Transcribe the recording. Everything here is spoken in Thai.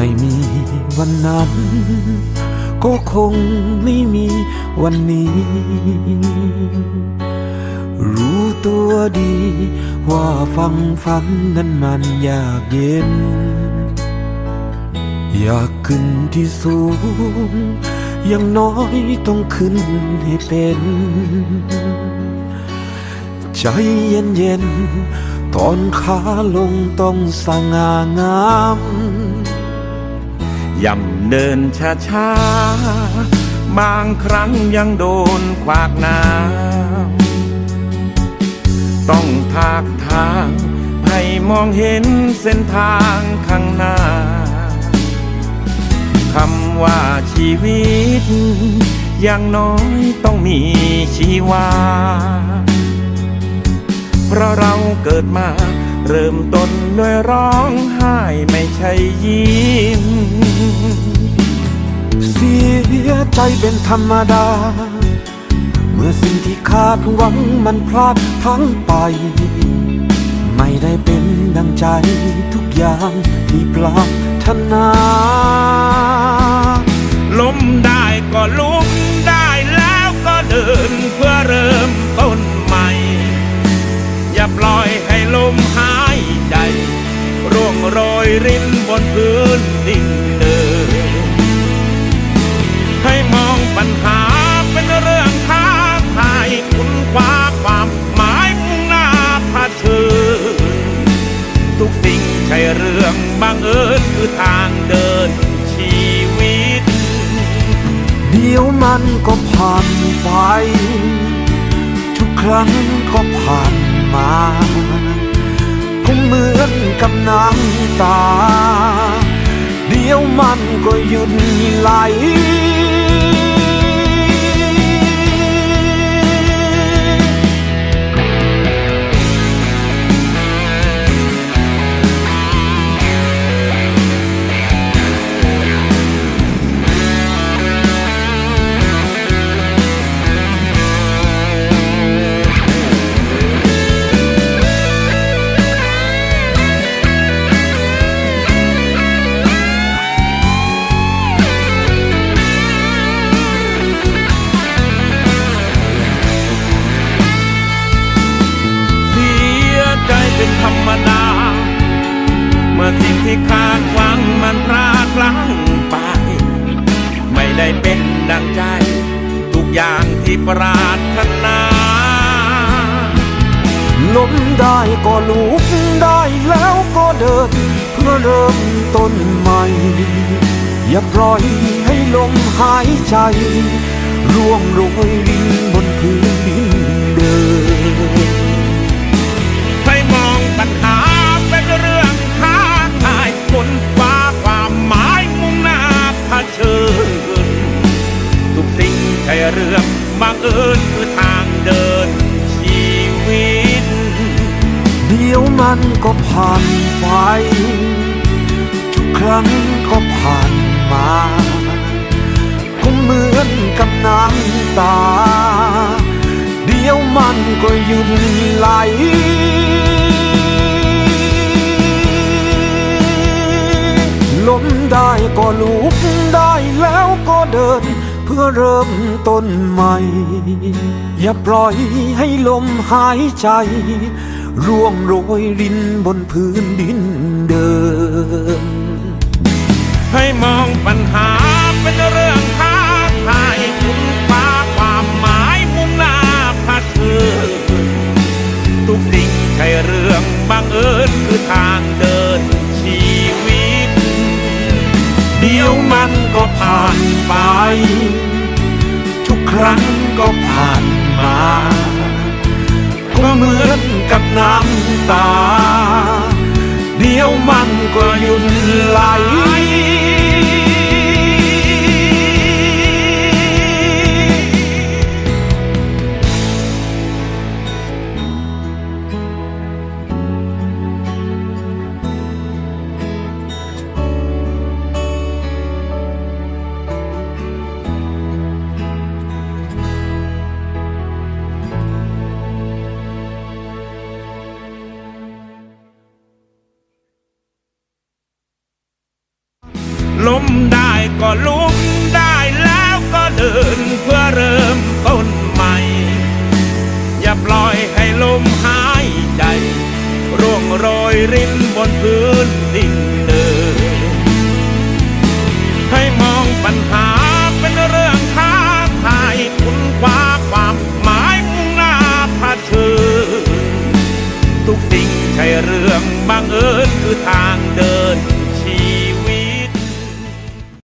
ไม่มีวันนั้น ก็คงไม่มีวันนี้ รู้ตัวดี ว่าฟังฝันนั้นมันยากเย็น อยากขึ้นที่สูงอย่างน้อยต้องขึ้นให้เป็น ใจเย็นเย็นๆตอนขาลงต้องสง่างาม ย่ำเดินช้าช้าๆบางครั้งยังโดนขวากน้ำต้องทากทางให้มองเห็นเส้นทางข้างหน้าคำว่าชีวิต อย่างน้อยต้องมีชีวา เพราะเราเกิดมาเริ่มต้นด้วยร้องไห้ไม่ใช่ยิ้ม ใจเป็นธรรมดา เมื่อสิ่งที่คาดหวังมันพลาดพลั้งไป ไม่ได้เป็นดังใจทุกอย่างที่ปรารถนาล้มได้ก็ลุกได้แล้วก็เดินเพื่อเริ่มต้นใหม่ อย่าปล่อยให้ลมหายใจ ร่วงโรยรินบนพื้นดิน กสิ่งใช่เรื่องบังเอิญคือทางเดินชีวิต เดี๋ยวมันก็ผ่านไป ทุกครั้งก็ผ่านมาคงเหมือนกับน้ำตา เดี๋ยวมันก็หยุดไหล สิ่งที่คาดหวังมันพลาดพลั้งไป ไม่ได้เป็นดังใจ ทุกอย่างที่ปรารถนาล้มได้ก็ลุกได้แล้วก็เดิน เพื่อเริ่มต้นใหม่ อย่าปล่อยให้ลมหายใจ ร่วงโรยรินบนพื้นดิน เมื่องบังเอิญคือทางเดินชีวิต เดี๋ยวมันก็ผ่านไป ทุกครั้งก็ผ่านมาคงเหมือนกับน้ำตา เดี๋ยวมันก็หยุดไหลล้มได้ก็ลุกได้แล้วก็เดิน เพื่อเริ่มต้นใหม่ อย่าปล่อยให้ลมหายใจ ร่วงโรยรินบนพื้นดินเดิม ให้มองปัญหาเป็นเรื่องท้าทายคุณฟ้าความหมายมุ่งหน้าเผชิญทุกสิ่งใช่เรื่องบังเอิญคือทางเดินชีวิต เดี๋ยวมันก็ผ่านไป ครั้งก็ผ่านมา ก็เหมือนกับน้ำตา ล้มได้ก็ลุกได้แล้วก็เดินเพื่อเริ่มต้นใหม่ อย่าปล่อยให้ลมหายใจ ร่วงโรยรินบนพื้นดิน